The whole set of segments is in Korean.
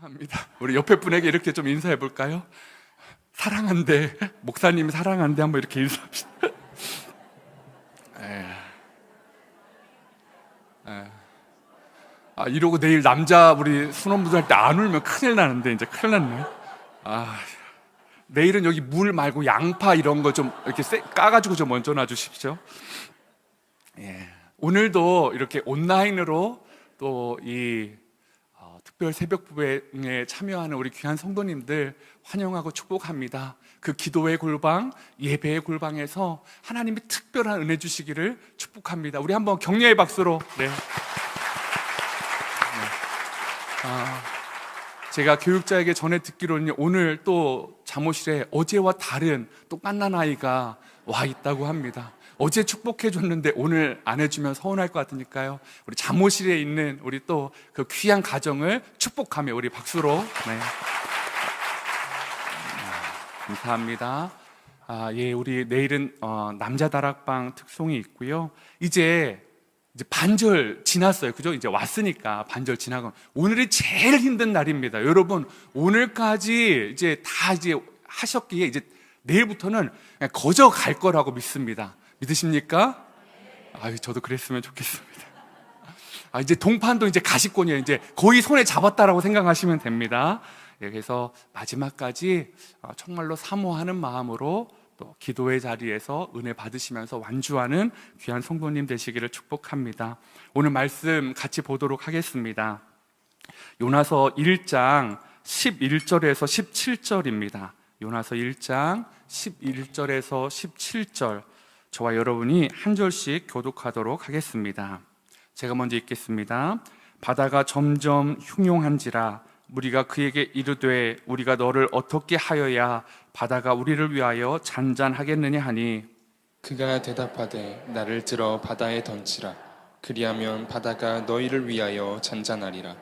사랑합니다. 우리 옆에 분에게 이렇게 좀 인사해 볼까요? 사랑한대. 목사님이 사랑한대. 한번 이렇게 인사합시다. 아, 이러고 내일 남자 우리 순원분들 할때 안 울면 큰일 나는데, 이제 큰일 났네. 아, 내일은 여기 물 말고 양파 이런 거 좀 이렇게 쎄- 까가지고 좀 먼저 놔주십시오. 예. 오늘도 이렇게 온라인으로 또이 어, 특별 새벽 부배에 참여하는 우리 귀한 성도님들 환영하고 축복합니다. 그 기도의 골방, 예배의 골방에서 하나님이 특별한 은혜 주시기를 축복합니다. 우리 한번 격려의 박수로. 네. 네. 아, 제가 교육자에게 전해 듣기로는 오늘 또 잠옷실에 어제와 다른 또 깐난 아이가 와 있다고 합니다. 어제 축복해 줬는데 오늘 안 해주면 서운할 것 같으니까요. 우리 잠옷실에 있는 우리 또 그 귀한 가정을 축복하며 우리 박수로. 네. 감사합니다. 아, 예, 우리 내일은 어, 남자 다락방 특송이 있고요. 이제 이제 반절 지났어요. 그죠? 이제 왔으니까 반절 지나고 오늘이 제일 힘든 날입니다. 여러분, 오늘까지 이제 다 이제 하셨기에 이제 내일부터는 거저 갈 거라고 믿습니다. 믿으십니까? 아유, 저도 그랬으면 좋겠습니다. 아, 이제 동판도 이제 가시권이에요. 이제 거의 손에 잡았다라고 생각하시면 됩니다. 예, 그래서 마지막까지 어, 정말로 사모하는 마음으로 또 기도의 자리에서 은혜 받으시면서 완주하는 귀한 성도님 되시기를 축복합니다. 오늘 말씀 같이 보도록 하겠습니다. 요나서 1장 11절에서 17절입니다. 요나서 1장 11절에서 17절. 저와 여러분이 한 절씩 교독하도록 하겠습니다. 제가 먼저 읽겠습니다. 바다가 점점 흉용한지라 우리가 그에게 이르되 우리가 너를 어떻게 하여야 바다가 우리를 위하여 잔잔하겠느냐 하니 그가 대답하되 나를 들어 바다에 던지라. 그리하면 바다가 너희를 위하여 잔잔하리라.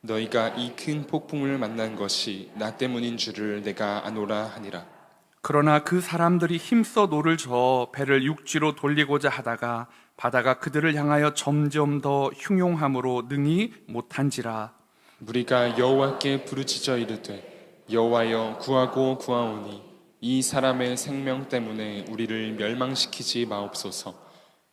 너희가 이 큰 폭풍을 만난 것이 나 때문인 줄을 내가 아노라 하니라. 그러나 그 사람들이 힘써 노를 저어 배를 육지로 돌리고자 하다가 바다가 그들을 향하여 점점 더 흉용함으로 능히 못한지라. 우리가 여호와께 부르짖어 이르되 여호와여 구하고 구하오니 이 사람의 생명 때문에 우리를 멸망시키지 마옵소서.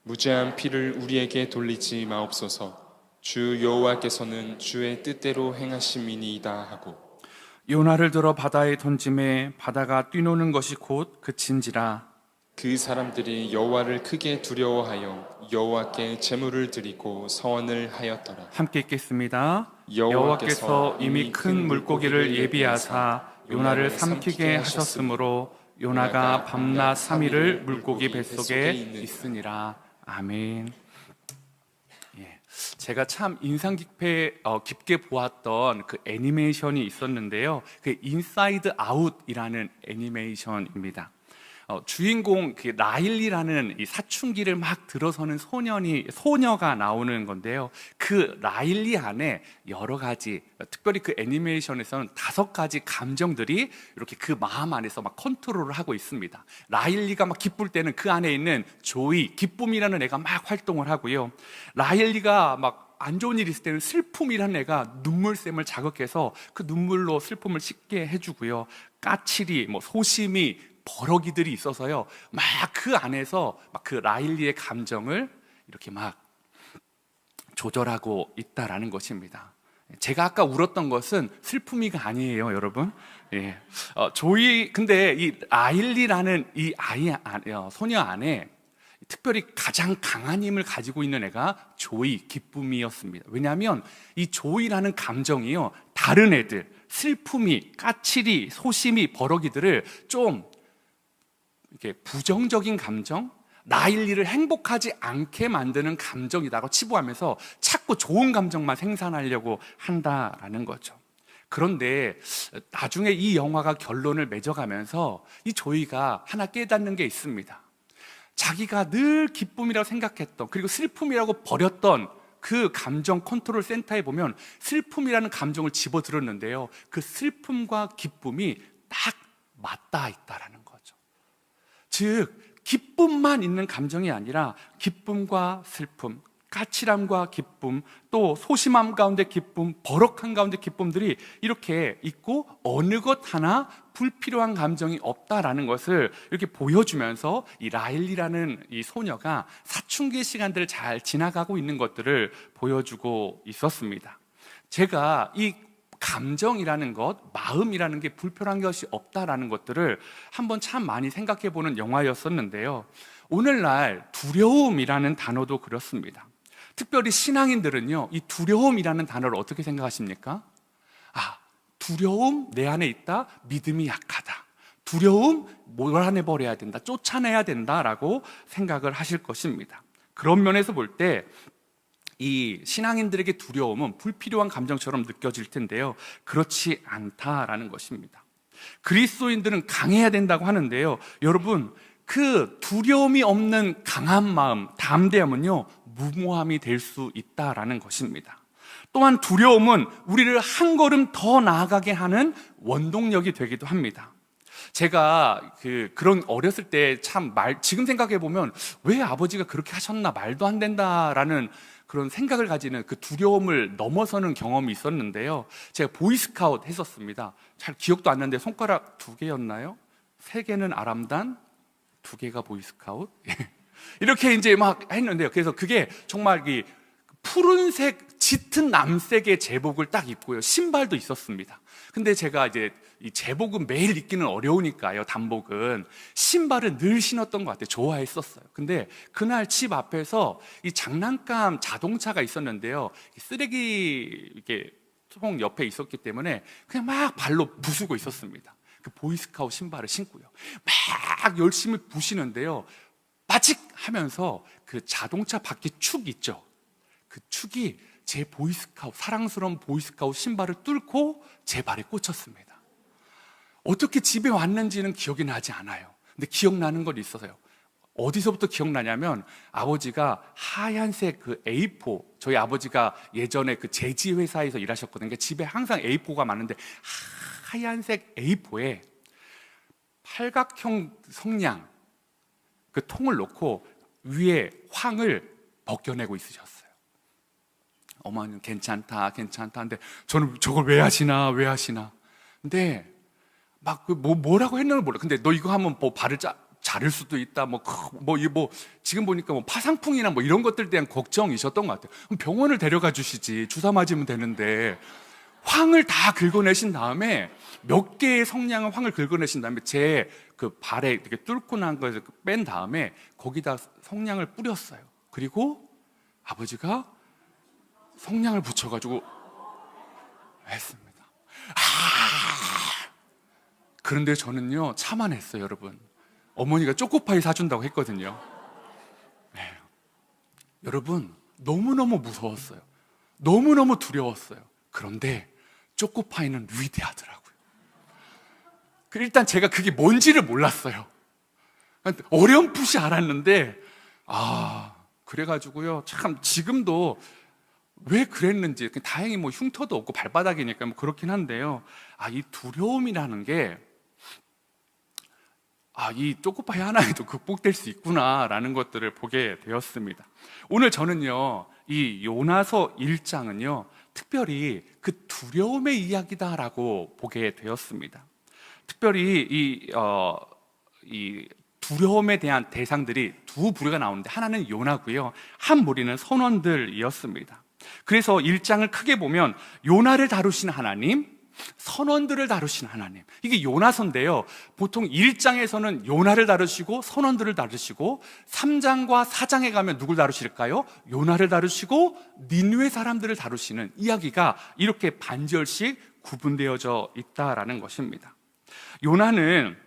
무죄한 피를 우리에게 돌리지 마옵소서. 주 여호와께서는 주의 뜻대로 행하심이니이다 하고. 요나를 들어 바다에 던짐에 바다가 뛰노는 것이 곧 그친지라. 그 사람들이 여호와를 크게 두려워하여 여호와께 제물을 드리고 서원을 하였더라. 함께 읽겠습니다. 여호와께서 이미 큰 물고기를 예비하사 요나를 삼키게 하셨으므로 요나가 밤낮 삼일을 물고기 뱃속에 있으니라. 아멘. 예, 제가 참 인상 깊게, 어, 깊게 보았던 그 애니메이션이 있었는데요. 그 인사이드 아웃이라는 애니메이션입니다. 어, 주인공 그 라일리라는 이 사춘기를 막 들어서는 소년이 소녀가 나오는 건데요. 그 라일리 안에 여러 가지 특별히 그 애니메이션에서는 다섯 가지 감정들이 이렇게 그 마음 안에서 막 컨트롤을 하고 있습니다. 라일리가 막 기쁠 때는 그 안에 있는 조이, 기쁨이라는 애가 막 활동을 하고요. 라일리가 막안 좋은 일이 있을 때는 슬픔이라는 애가 눈물샘을 자극해서 그 눈물로 슬픔을 씻게 해주고요. 까칠이, 뭐 소심이, 버럭이들이 있어서요. 막 그 안에서 막 그 라일리의 감정을 이렇게 막 조절하고 있다라는 것입니다. 제가 아까 울었던 것은 슬픔이가 아니에요, 여러분. 예. 어, 조이, 근데 이 라일리라는 이 아이, 안- 어, 소녀 안에 특별히 가장 강한 힘을 가지고 있는 애가 조이, 기쁨이었습니다. 왜냐하면 이 조이라는 감정이요, 다른 애들, 슬픔이, 까칠이, 소심이, 버럭이들을 좀 이렇게 부정적인 감정, 라일리를 행복하지 않게 만드는 감정이라고 치부하면서 자꾸 좋은 감정만 생산하려고 한다라는 거죠. 그런데 나중에 이 영화가 결론을 맺어가면서 이 조이가 하나 깨닫는 게 있습니다. 자기가 늘 기쁨이라고 생각했던 그리고 슬픔이라고 버렸던 그 감정 컨트롤 센터에 보면 슬픔이라는 감정을 집어들었는데요. 그 슬픔과 기쁨이 딱 맞닿아 있다라는. 즉 기쁨만 있는 감정이 아니라 기쁨과 슬픔, 까칠함과 기쁨, 또 소심함 가운데 기쁨, 버럭한 가운데 기쁨들이 이렇게 있고 어느 것 하나 불필요한 감정이 없다라는 것을 이렇게 보여주면서 이 라일리라는 이 소녀가 사춘기의 시간들을 잘 지나가고 있는 것들을 보여주고 있었습니다. 제가 이 감정이라는 것, 마음이라는 게 불편한 것이 없다라는 것들을 한번 참 많이 생각해 보는 영화였었는데요. 오늘날 두려움이라는 단어도 그렇습니다. 특별히 신앙인들은요, 이 두려움이라는 단어를 어떻게 생각하십니까? 아, 두려움 내 안에 있다, 믿음이 약하다. 두려움 몰아내버려야 된다, 쫓아내야 된다라고 생각을 하실 것입니다. 그런 면에서 볼 때, 이 신앙인들에게 두려움은 불필요한 감정처럼 느껴질 텐데요. 그렇지 않다라는 것입니다. 그리스도인들은 강해야 된다고 하는데요. 여러분, 그 두려움이 없는 강한 마음, 담대함은요, 무모함이 될 수 있다라는 것입니다. 또한 두려움은 우리를 한 걸음 더 나아가게 하는 원동력이 되기도 합니다. 제가 그 그런 어렸을 때 참 말 지금 생각해 보면 왜 아버지가 그렇게 하셨나 말도 안 된다라는 그런 생각을 가지는 그 두려움을 넘어서는 경험이 있었는데요. 제가 보이스카웃 했었습니다. 잘 기억도 안 나는데 손가락 두 개였나요? 세 개는 아람단, 두 개가 보이스카웃. 이렇게 이제 막 했는데요. 그래서 그게 정말 이 푸른색 짙은 남색의 제복을 딱 입고요. 신발도 있었습니다. 근데 제가 이제 이 제복은 매일 입기는 어려우니까요. 단복은 신발을 늘 신었던 것 같아요. 좋아했었어요. 근데 그날 집 앞에서 이 장난감 자동차가 있었는데요. 이 쓰레기 이렇게 통 옆에 있었기 때문에 그냥 막 발로 부수고 있었습니다. 그 보이스카웃 신발을 신고요. 막 열심히 부시는데요. 빠직 하면서 그 자동차 바퀴 축 있죠. 그 축이 제 보이스카웃, 사랑스러운 보이스카웃 신발을 뚫고 제 발에 꽂혔습니다. 어떻게 집에 왔는지는 기억이 나지 않아요. 근데 기억나는 건 있어서요. 어디서부터 기억나냐면 아버지가 하얀색 그 A4, 저희 아버지가 예전에 그 제지 회사에서 일하셨거든요. 그러니까 집에 항상 A4가 많은데 하얀색 A4에 팔각형 성냥 그 통을 놓고 위에 황을 벗겨내고 있으셨어요. 어머니는 괜찮다, 괜찮다. 근데 저는 저걸 왜 하시나, 왜 하시나. 근데 막 그 뭐, 뭐라고 했는지 몰라. 근데 너 이거 하면 뭐 발을 짜, 자를 수도 있다. 뭐, 크, 뭐, 이 뭐, 지금 보니까 뭐 파상풍이나 뭐 이런 것들 대한 걱정이셨던 것 같아요. 그럼 병원을 데려가 주시지. 주사 맞으면 되는데. 황을 다 긁어내신 다음에 몇 개의 성냥을 황을 긁어내신 다음에 제 그 발에 이렇게 뚫고 난 것을 뺀 다음에 거기다 성냥을 뿌렸어요. 그리고 아버지가 성냥을 붙여가지고 했습니다. 아! 그런데 저는요 참아냈어요, 여러분. 어머니가 초코파이 사준다고 했거든요. 네. 여러분 너무 너무 무서웠어요. 너무 너무 두려웠어요. 그런데 초코파이는 위대하더라고요. 그 일단 제가 그게 뭔지를 몰랐어요. 어렴풋이 알았는데 아 그래가지고요 참 지금도 왜 그랬는지 다행히 뭐 흉터도 없고 발바닥이니까 뭐 그렇긴 한데요. 아 이 두려움이라는 게 아, 이 초코파이 하나에도 극복될 수 있구나라는 것들을 보게 되었습니다. 오늘 저는요, 이 요나서 1장은요, 특별히 그 두려움의 이야기다라고 보게 되었습니다. 특별히 이, 어, 이 두려움에 대한 대상들이 두 부류가 나오는데 하나는 요나고요. 한 무리는 선원들이었습니다. 그래서 1장을 크게 보면 요나를 다루시는 하나님, 선원들을 다루시는 하나님. 이게 요나서인데요. 보통 1장에서는 요나를 다루시고 선원들을 다루시고 3장과 4장에 가면 누굴 다루실까요? 요나를 다루시고 니누의 사람들을 다루시는 이야기가 이렇게 반절씩 구분되어져 있다라는 것입니다. 요나는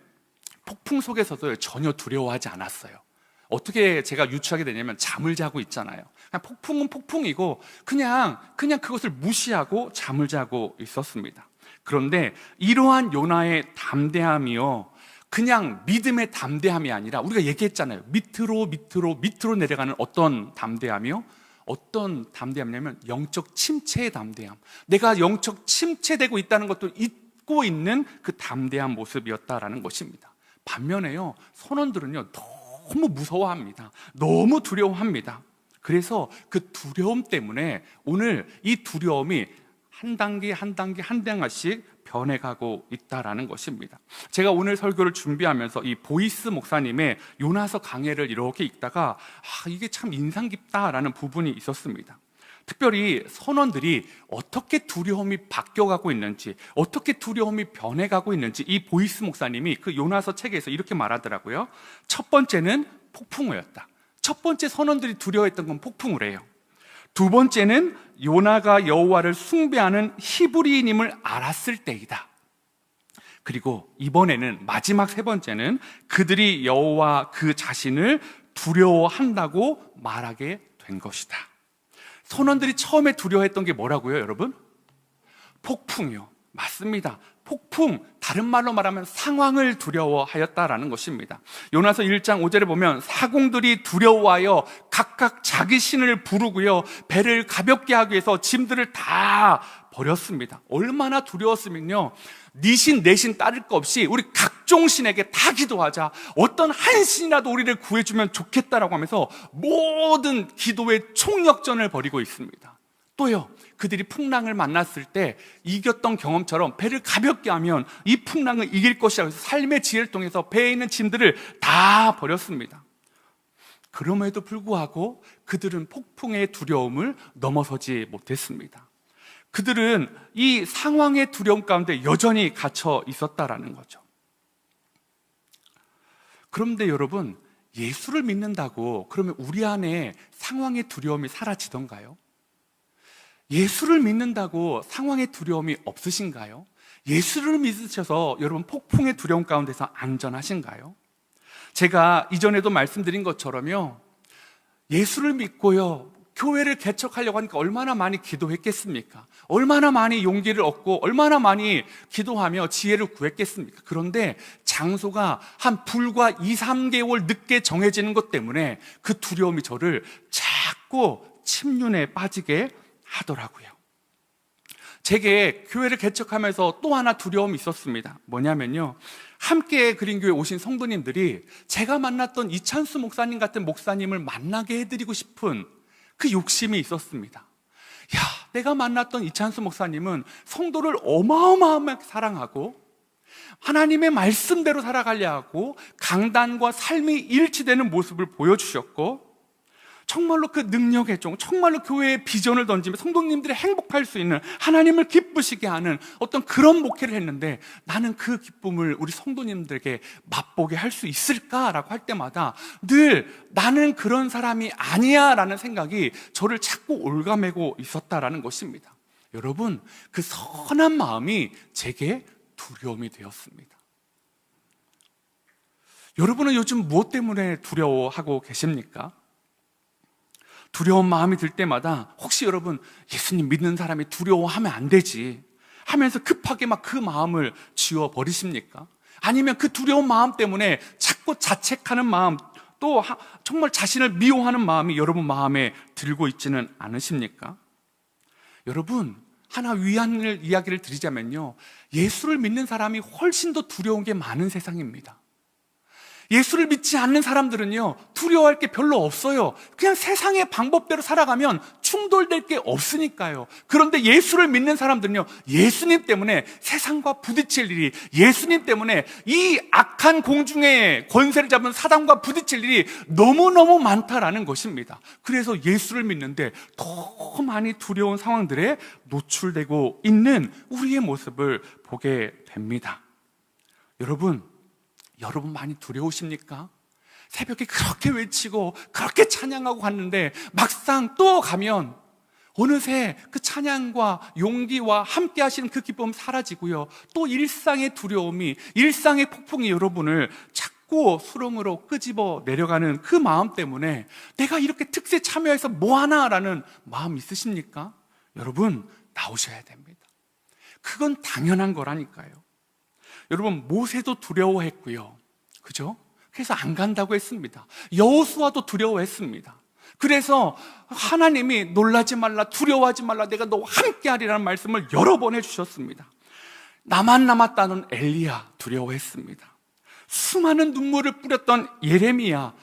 폭풍 속에서도 전혀 두려워하지 않았어요. 어떻게 제가 유추하게 되냐면 잠을 자고 있잖아요. 그냥 폭풍은 폭풍이고 그냥 그냥 그것을 무시하고 잠을 자고 있었습니다. 그런데 이러한 요나의 담대함이요. 그냥 믿음의 담대함이 아니라 우리가 얘기했잖아요. 밑으로 밑으로 밑으로 내려가는 어떤 담대함이요? 어떤 담대함이냐면 영적 침체의 담대함. 내가 영적 침체되고 있다는 것도 잊고 있는 그 담대한 모습이었다라는 것입니다. 반면에요. 선원들은요. 너무 무서워합니다. 너무 두려워합니다. 그래서 그 두려움 때문에 오늘 이 두려움이 한 단계 한 단계 한 단계씩 변해가고 있다라는 것입니다. 제가 오늘 설교를 준비하면서 이 보이스 목사님의 요나서 강해를 이렇게 읽다가 아, 이게 참 인상 깊다라는 부분이 있었습니다. 특별히 선원들이 어떻게 두려움이 바뀌어가고 있는지, 어떻게 두려움이 변해가고 있는지 이 보이스 목사님이 그 요나서 책에서 이렇게 말하더라고요. 첫 번째는 폭풍우였다. 첫 번째 선원들이 두려워했던 건 폭풍우래요. 두 번째는 요나가 여호와를 숭배하는 히브리인임을 알았을 때이다. 그리고 이번에는 마지막 세 번째는 그들이 여호와 그 자신을 두려워한다고 말하게 된 것이다. 선원들이 처음에 두려워했던 게 뭐라고요, 여러분? 폭풍이요. 맞습니다. 폭풍, 다른 말로 말하면 상황을 두려워하였다라는 것입니다. 요나서 1장 5절에 보면 사공들이 두려워하여 각각 자기 신을 부르고요. 배를 가볍게 하기 위해서 짐들을 다 버렸습니다. 얼마나 두려웠으면요. 니신 내신 따를 거 없이 우리 각종 신에게 다 기도하자. 어떤 한 신이라도 우리를 구해주면 좋겠다라고 하면서 모든 기도의 총력전을 벌이고 있습니다. 또요. 그들이 풍랑을 만났을 때 이겼던 경험처럼 배를 가볍게 하면 이 풍랑을 이길 것이라고 해서 삶의 지혜를 통해서 배에 있는 짐들을 다 버렸습니다. 그럼에도 불구하고 그들은 폭풍의 두려움을 넘어서지 못했습니다. 그들은 이 상황의 두려움 가운데 여전히 갇혀 있었다라는 거죠. 그런데 여러분, 예수를 믿는다고 그러면 우리 안에 상황의 두려움이 사라지던가요? 예수를 믿는다고 상황의 두려움이 없으신가요? 예수를 믿으셔서 여러분 폭풍의 두려움 가운데서 안전하신가요? 제가 이전에도 말씀드린 것처럼요. 예수를 믿고요. 교회를 개척하려고 하니까 얼마나 많이 기도했겠습니까? 얼마나 많이 용기를 얻고 얼마나 많이 기도하며 지혜를 구했겠습니까? 그런데 장소가 한 불과 2, 3개월 늦게 정해지는 것 때문에 그 두려움이 저를 자꾸 침륜에 빠지게 하더라고요. 제게 교회를 개척하면서 또 하나 두려움이 있었습니다. 뭐냐면요. 함께 그린교회 오신 성도님들이 제가 만났던 이찬수 목사님 같은 목사님을 만나게 해드리고 싶은 그 욕심이 있었습니다. 야, 내가 만났던 이찬수 목사님은 성도를 어마어마하게 사랑하고 하나님의 말씀대로 살아가려 하고 강단과 삶이 일치되는 모습을 보여주셨고 정말로 그 능력의 종, 정말로 교회의 비전을 던지며 성도님들이 행복할 수 있는 하나님을 기쁘시게 하는 어떤 그런 목회를 했는데 나는 그 기쁨을 우리 성도님들에게 맛보게 할 수 있을까라고 할 때마다 늘 나는 그런 사람이 아니야 라는 생각이 저를 자꾸 올가매고 있었다라는 것입니다. 여러분, 그 선한 마음이 제게 두려움이 되었습니다. 여러분은 요즘 무엇 때문에 두려워하고 계십니까? 두려운 마음이 들 때마다 혹시 여러분 예수님 믿는 사람이 두려워하면 안 되지 하면서 급하게 막 그 마음을 지워 버리십니까? 아니면 그 두려운 마음 때문에 자꾸 자책하는 마음 또 하- 정말 자신을 미워하는 마음이 여러분 마음에 들고 있지는 않으십니까? 여러분 하나 위안을 이야기를 드리자면요 예수를 믿는 사람이 훨씬 더 두려운 게 많은 세상입니다. 예수를 믿지 않는 사람들은요, 두려워할 게 별로 없어요. 그냥 세상의 방법대로 살아가면 충돌될 게 없으니까요. 그런데 예수를 믿는 사람들은요, 예수님 때문에 세상과 부딪힐 일이, 예수님 때문에 이 악한 공중의 권세를 잡은 사단과 부딪힐 일이 너무너무 많다라는 것입니다. 그래서 예수를 믿는데 더 많이 두려운 상황들에 노출되고 있는 우리의 모습을 보게 됩니다. 여러분, 여러분 많이 두려우십니까? 새벽에 그렇게 외치고 그렇게 찬양하고 갔는데 막상 또 가면 어느새 그 찬양과 용기와 함께 하시는 그 기쁨 사라지고요. 또 일상의 두려움이, 일상의 폭풍이 여러분을 자꾸 수렁으로 끄집어 내려가는 그 마음 때문에 내가 이렇게 특세 참여해서 뭐하나라는 마음 있으십니까? 여러분, 나오셔야 됩니다. 그건 당연한 거라니까요. 여러분 모세도 두려워했고요. 그죠? 그래서 안 간다고 했습니다. 여호수아도 두려워했습니다. 그래서 하나님이 놀라지 말라, 두려워하지 말라, 내가 너와 함께 하리라는 말씀을 여러 번 해 주셨습니다. 나만 남았다는 엘리야 두려워했습니다. 수많은 눈물을 뿌렸던 예레미야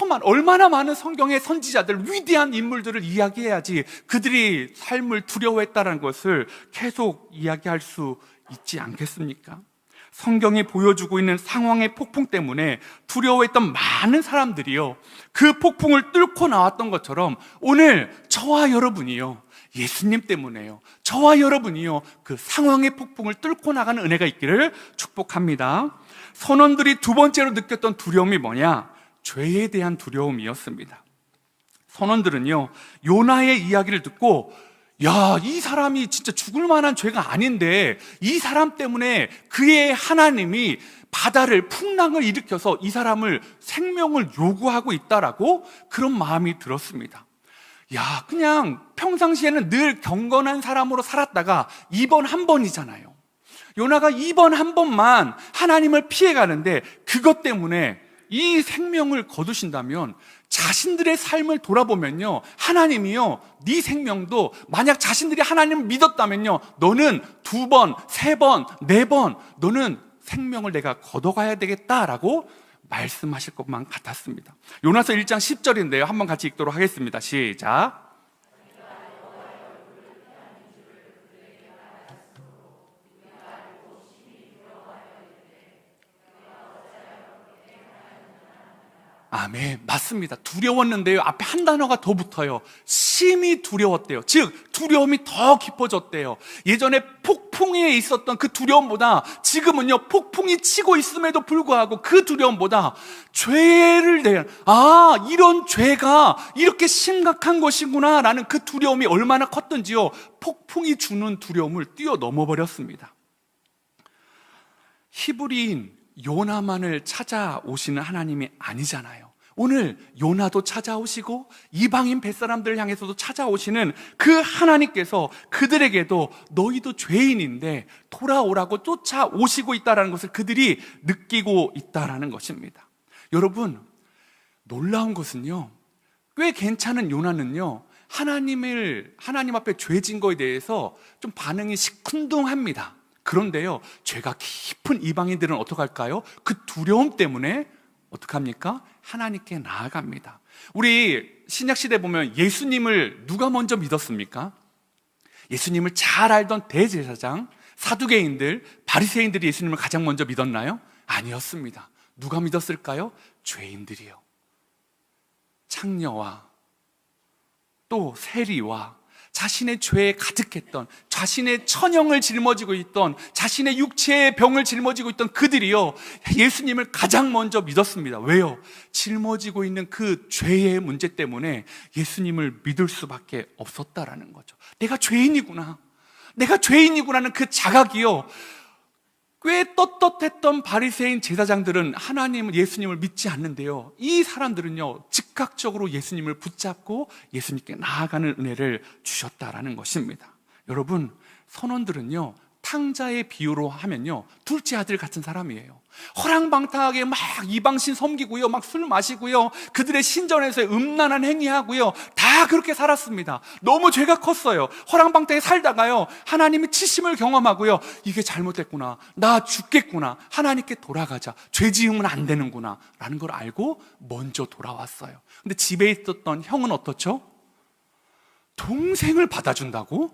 험한 얼마나 많은 성경의 선지자들 위대한 인물들을 이야기해야지 그들이 삶을 두려워했다는 것을 계속 이야기할 수 있지 않겠습니까? 성경이 보여주고 있는 상황의 폭풍 때문에 두려워했던 많은 사람들이요. 그 폭풍을 뚫고 나왔던 것처럼 오늘 저와 여러분이요. 예수님 때문에요. 저와 여러분이요. 그 상황의 폭풍을 뚫고 나가는 은혜가 있기를 축복합니다. 선원들이 두 번째로 느꼈던 두려움이 뭐냐? 죄에 대한 두려움이었습니다. 선원들은요, 요나의 이야기를 듣고, 야, 이 사람이 진짜 죽을 만한 죄가 아닌데, 이 사람 때문에 그의 하나님이 바다를, 풍랑을 일으켜서 이 사람을 생명을 요구하고 있다라고 그런 마음이 들었습니다. 야, 그냥 평상시에는 늘 경건한 사람으로 살았다가 이번 한 번이잖아요. 요나가 이번 한 번만 하나님을 피해 가는데 그것 때문에 이 생명을 거두신다면 자신들의 삶을 돌아보면요 하나님이요 네 생명도 만약 자신들이 하나님을 믿었다면요 너는 두 번, 세 번, 네 번 너는 생명을 내가 걷어가야 되겠다라고 말씀하실 것만 같았습니다. 요나서 1장 10절인데요. 한번 같이 읽도록 하겠습니다. 시작. 아멘. 맞습니다. 두려웠는데요. 앞에 한 단어가 더 붙어요. 심히 두려웠대요. 즉, 두려움이 더 깊어졌대요. 예전에 폭풍에 있었던 그 두려움보다 지금은요, 폭풍이 치고 있음에도 불구하고 그 두려움보다 죄를 대한, 아, 이런 죄가 이렇게 심각한 것이구나. 라는 그 두려움이 얼마나 컸던지요. 폭풍이 주는 두려움을 뛰어넘어 버렸습니다. 히브리인 요나만을 찾아오시는 하나님이 아니잖아요. 오늘 요나도 찾아오시고 이방인 뱃사람들을 향해서도 찾아오시는 그 하나님께서 그들에게도 너희도 죄인인데 돌아오라고 쫓아오시고 있다는 것을 그들이 느끼고 있다는 것입니다. 여러분, 놀라운 것은요, 꽤 괜찮은 요나는요, 하나님을, 하나님 앞에 죄진 거에 대해서 좀 반응이 시큰둥합니다. 그런데요, 죄가 깊은 이방인들은 어떡할까요? 그 두려움 때문에 어떡합니까? 하나님께 나아갑니다. 우리 신약시대 보면 예수님을 누가 먼저 믿었습니까? 예수님을 잘 알던 대제사장, 사두개인들, 바리새인들이 예수님을 가장 먼저 믿었나요? 아니었습니다. 누가 믿었을까요? 죄인들이요. 창녀와 또 세리와 자신의 죄에 가득했던 자신의 천형을 짊어지고 있던 자신의 육체의 병을 짊어지고 있던 그들이요 예수님을 가장 먼저 믿었습니다. 왜요? 짊어지고 있는 그 죄의 문제 때문에 예수님을 믿을 수밖에 없었다라는 거죠. 내가 죄인이구나. 내가 죄인이구나는 그 자각이요. 꽤 떳떳했던 바리새인 제사장들은 하나님 예수님을 믿지 않는데요. 이 사람들은요 즉각적으로 예수님을 붙잡고 예수님께 나아가는 은혜를 주셨다라는 것입니다. 여러분 선원들은요 탕자의 비유로 하면요 둘째 아들 같은 사람이에요. 허랑방탕하게 막 이방신 섬기고요, 막 술 마시고요, 그들의 신전에서 음란한 행위하고요, 다 그렇게 살았습니다. 너무 죄가 컸어요. 허랑방탕에 살다가요, 하나님의 치심을 경험하고요, 이게 잘못됐구나, 나 죽겠구나, 하나님께 돌아가자, 죄 지으면 안 되는구나, 라는 걸 알고 먼저 돌아왔어요. 근데 집에 있었던 형은 어떻죠? 동생을 받아준다고?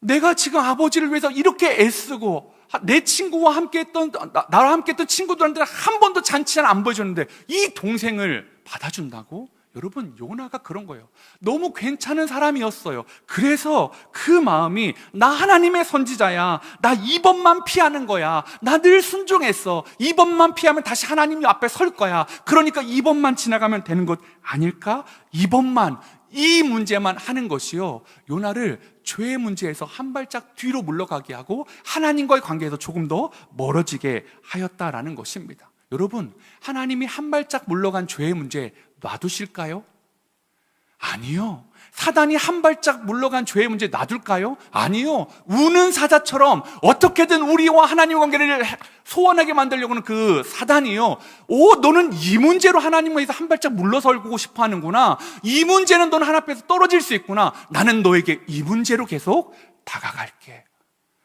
내가 지금 아버지를 위해서 이렇게 애쓰고 내 친구와 함께 했던 나, 나와 함께 했던 친구들한테 한 번도 잔치를 안 보여줬는데 이 동생을 받아준다고? 여러분 요나가 그런 거예요. 너무 괜찮은 사람이었어요. 그래서 그 마음이 나 하나님의 선지자야. 나 이번만 피하는 거야. 나 늘 순종했어. 이번만 피하면 다시 하나님 앞에 설 거야. 그러니까 이번만 지나가면 되는 것 아닐까? 이번만 이 문제만 하는 것이요. 요나를 죄의 문제에서 한 발짝 뒤로 물러가게 하고 하나님과의 관계에서 조금 더 멀어지게 하였다라는 것입니다. 여러분, 하나님이 한 발짝 물러간 죄의 문제 놔두실까요? 아니요. 사단이 한 발짝 물러간 죄의 문제 놔둘까요? 아니요. 우는 사자처럼 어떻게든 우리와 하나님 관계를 소원하게 만들려고는 그 사단이요. 오, 너는 이 문제로 하나님과에서 한 발짝 물러설고 싶어 하는구나. 이 문제는 너는 하나님 앞에서 떨어질 수 있구나. 나는 너에게 이 문제로 계속 다가갈게.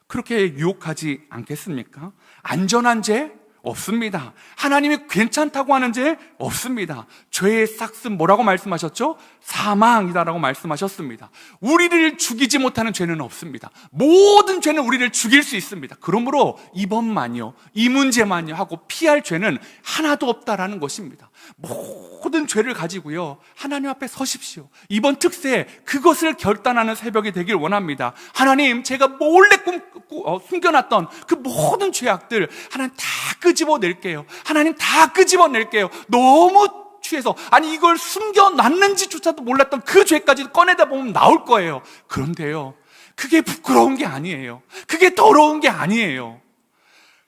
그렇게 유혹하지 않겠습니까? 안전한 죄? 없습니다. 하나님이 괜찮다고 하는 죄 없습니다. 죄의 싹슨 뭐라고 말씀하셨죠? 사망이다라고 말씀하셨습니다. 우리를 죽이지 못하는 죄는 없습니다. 모든 죄는 우리를 죽일 수 있습니다. 그러므로 이번만요, 이 문제만요 하고 피할 죄는 하나도 없다라는 것입니다. 모든 죄를 가지고요, 하나님 앞에 서십시오. 이번 특세 그것을 결단하는 새벽이 되길 원합니다. 하나님, 제가 몰래 꿈, 꾸- 어, 숨겨놨던 그 모든 죄악들 하나님 다끄 집어낼게요. 하나님 다 끄집어낼게요. 너무 취해서 아니 이걸 숨겨놨는지조차도 몰랐던 그 죄까지 꺼내다 보면 나올 거예요. 그런데요, 그게 부끄러운 게 아니에요. 그게 더러운 게 아니에요.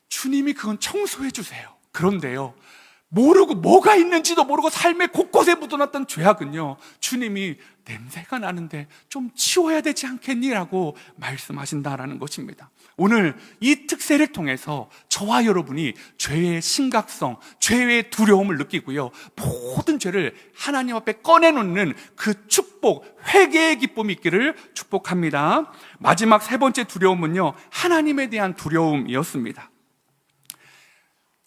주님이 그건 청소해 주세요. 그런데요, 모르고 뭐가 있는지도 모르고 삶의 곳곳에 묻어놨던 죄악은요, 주님이 냄새가 나는데 좀 치워야 되지 않겠니라고 말씀하신다라는 것입니다. 오늘 이 특세를 통해서 저와 여러분이 죄의 심각성, 죄의 두려움을 느끼고요, 모든 죄를 하나님 앞에 꺼내놓는 그 축복, 회개의 기쁨이 있기를 축복합니다. 마지막 세 번째 두려움은요, 하나님에 대한 두려움이었습니다.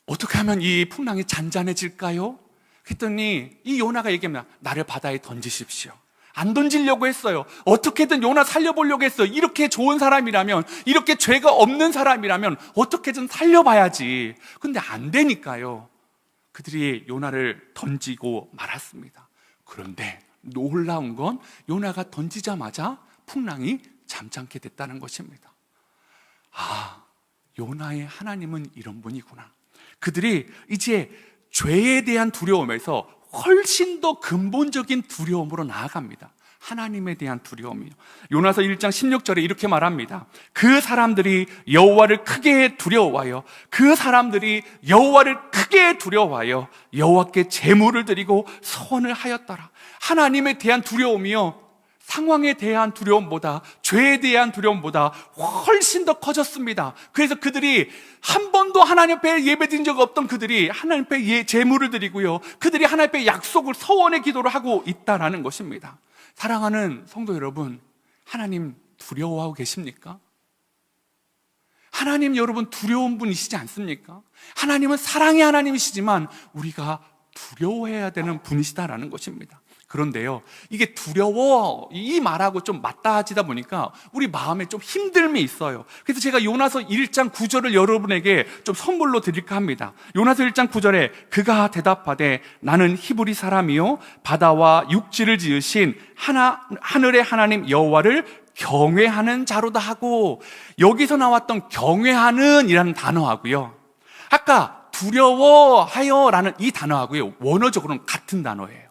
어떻게 하면 이 풍랑이 잔잔해질까요? 그랬더니 이 요나가 얘기합니다. 나를 바다에 던지십시오. 안 던지려고 했어요. 어떻게든 요나 살려보려고 했어요. 이렇게 좋은 사람이라면, 이렇게 죄가 없는 사람이라면 어떻게든 살려봐야지. 근데 안 되니까요. 그들이 요나를 던지고 말았습니다. 그런데 놀라운 건 요나가 던지자마자 풍랑이 잠잠게 됐다는 것입니다. 아, 요나의 하나님은 이런 분이구나. 그들이 이제 죄에 대한 두려움에서 훨씬 더 근본적인 두려움으로 나아갑니다. 하나님에 대한 두려움이요. 요나서 1장 16절에 이렇게 말합니다. 그 사람들이 여호와를 크게 두려워하여 그 사람들이 여호와를 크게 두려워하여 여호와께 제물을 드리고 서원을 하였더라. 하나님에 대한 두려움이요. 상황에 대한 두려움보다 죄에 대한 두려움보다 훨씬 더 커졌습니다. 그래서 그들이 한 번도 하나님 앞에 예배드린 적 없던 그들이 하나님 앞에 예, 제물을 드리고요. 그들이 하나님 앞에 약속을 서원의 기도를 하고 있다라는 것입니다. 사랑하는 성도 여러분, 하나님 두려워하고 계십니까? 하나님 여러분 두려운 분이시지 않습니까? 하나님은 사랑의 하나님이시지만 우리가 두려워해야 되는 분이시다라는 것입니다. 그런데요, 이게 두려워, 이 말하고 좀 맞닿아지다 보니까 우리 마음에 좀 힘듦이 있어요. 그래서 제가 요나서 1장 9절을 여러분에게 좀 선물로 드릴까 합니다. 요나서 1장 9절에 그가 대답하되 나는 히브리 사람이요, 바다와 육지를 지으신 하나, 하늘의 하나님 여호와를 경외하는 자로다 하고 여기서 나왔던 경외하는 이라는 단어하고요. 아까 두려워하여라는 이 단어하고요. 원어적으로는 같은 단어예요.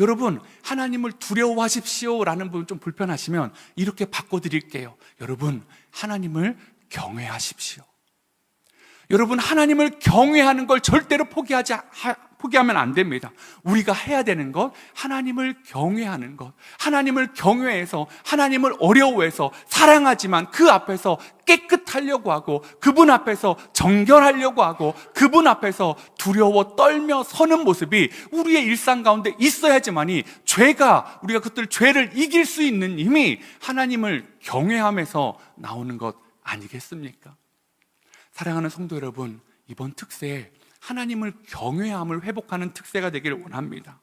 여러분, 하나님을 두려워하십시오 라는 부분 좀 불편하시면 이렇게 바꿔드릴게요. 여러분, 하나님을 경외하십시오. 여러분, 하나님을 경외하는 걸 절대로 포기하지, 하- 포기하면 안 됩니다. 우리가 해야 되는 것, 하나님을 경외하는 것. 하나님을 경외해서, 하나님을 어려워해서, 사랑하지만 그 앞에서 깨끗하려고 하고, 그분 앞에서 정결하려고 하고, 그분 앞에서 두려워 떨며 서는 모습이 우리의 일상 가운데 있어야지만이 죄가, 우리가 그들 죄를 이길 수 있는 힘이 하나님을 경외하면서 나오는 것 아니겠습니까? 사랑하는 성도 여러분, 이번 특세에 하나님을 경외함을 회복하는 특세가 되기를 원합니다.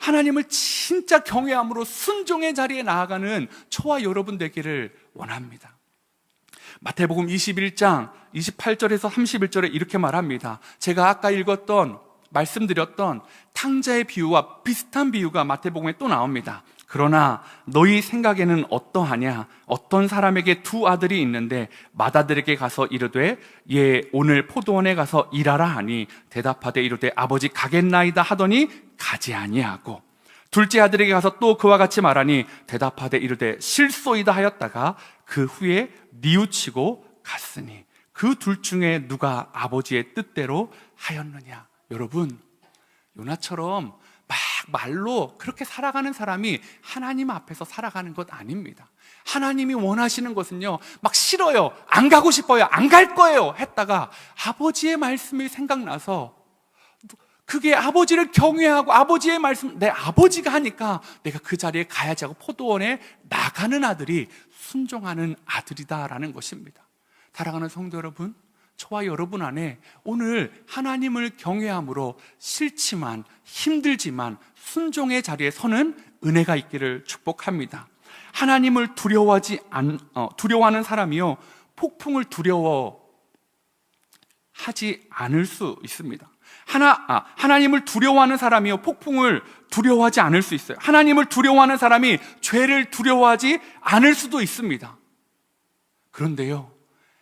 하나님을 진짜 경외함으로 순종의 자리에 나아가는 저와 여러분 되기를 원합니다. 마태복음 21장 28절에서 31절에 이렇게 말합니다. 제가 아까 읽었던 말씀드렸던 탕자의 비유와 비슷한 비유가 마태복음에 또 나옵니다. 그러나 너희 생각에는 어떠하냐? 어떤 사람에게 두 아들이 있는데 맏아들에게 가서 이르되 예 오늘 포도원에 가서 일하라 하니 대답하되 이르되 아버지 가겠나이다 하더니 가지 아니하고 둘째 아들에게 가서 또 그와 같이 말하니 대답하되 이르되 실소이다 하였다가 그 후에 뉘우치고 갔으니 그 둘 중에 누가 아버지의 뜻대로 하였느냐 여러분 요나처럼 막 말로 그렇게 살아가는 사람이 하나님 앞에서 살아가는 것 아닙니다. 하나님이 원하시는 것은요, 막 싫어요. 안 가고 싶어요. 안 갈 거예요. 했다가 아버지의 말씀이 생각나서 그게 아버지를 경외하고 아버지의 말씀, 내 아버지가 하니까 내가 그 자리에 가야지 하고 포도원에 나가는 아들이 순종하는 아들이다라는 것입니다. 사랑하는 성도 여러분, 저와 여러분 안에 오늘 하나님을 경외함으로 싫지만 힘들지만 순종의 자리에 서는 은혜가 있기를 축복합니다. 하나님을 두려워하지 않, 어, 두려워하는 사람이요 폭풍을 두려워하지 않을 수 있습니다. 하나, 아, 하나님을 두려워하는 사람이요 폭풍을 두려워하지 않을 수 있어요. 하나님을 두려워하는 사람이 죄를 두려워하지 않을 수도 있습니다. 그런데요,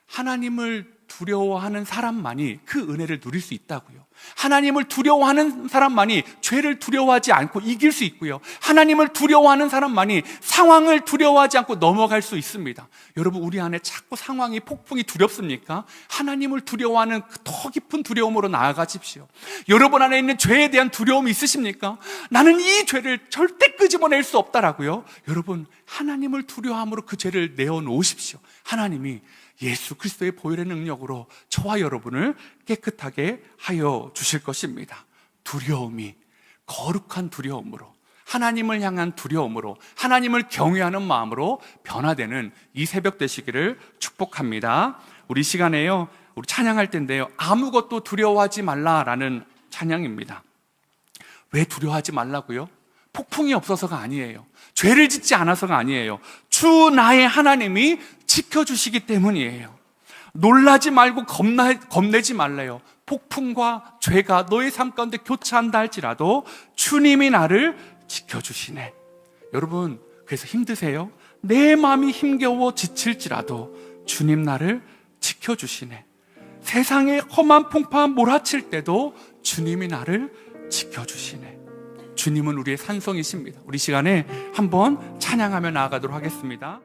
하나님을 두려워하는 사람만이 그 은혜를 누릴 수 있다고요. 하나님을 두려워하는 사람만이 죄를 두려워하지 않고 이길 수 있고요. 하나님을 두려워하는 사람만이 상황을 두려워하지 않고 넘어갈 수 있습니다. 여러분, 우리 안에 자꾸 상황이 폭풍이 두렵습니까? 하나님을 두려워하는 그더 깊은 두려움으로 나아가십시오. 여러분 안에 있는 죄에 대한 두려움이 있으십니까? 나는 이 죄를 절대 끄집어낼 수 없다라고요. 여러분, 하나님을 두려워함으로 그 죄를 내어놓으십시오. 하나님이 예수 그리스도의 보혈의 능력으로 저와 여러분을 깨끗하게 하여 주실 것입니다. 두려움이 거룩한 두려움으로 하나님을 향한 두려움으로 하나님을 경외하는 마음으로 변화되는 이 새벽 되시기를 축복합니다. 우리 시간에요. 우리 찬양할 텐데요. 아무것도 두려워하지 말라라는 찬양입니다. 왜 두려워하지 말라고요? 폭풍이 없어서가 아니에요. 죄를 짓지 않아서가 아니에요. 주 나의 하나님이 지켜주시기 때문이에요. 놀라지 말고 겁나, 겁내지 말래요. 폭풍과 죄가 너의 삶 가운데 교차한다 할지라도 주님이 나를 지켜주시네. 여러분, 그래서 힘드세요? 내 마음이 힘겨워 지칠지라도 주님 나를 지켜주시네. 세상에 험한 풍파 몰아칠 때도 주님이 나를 지켜주시네. 주님은 우리의 산성이십니다. 우리 시간에 한번 찬양하며 나아가도록 하겠습니다.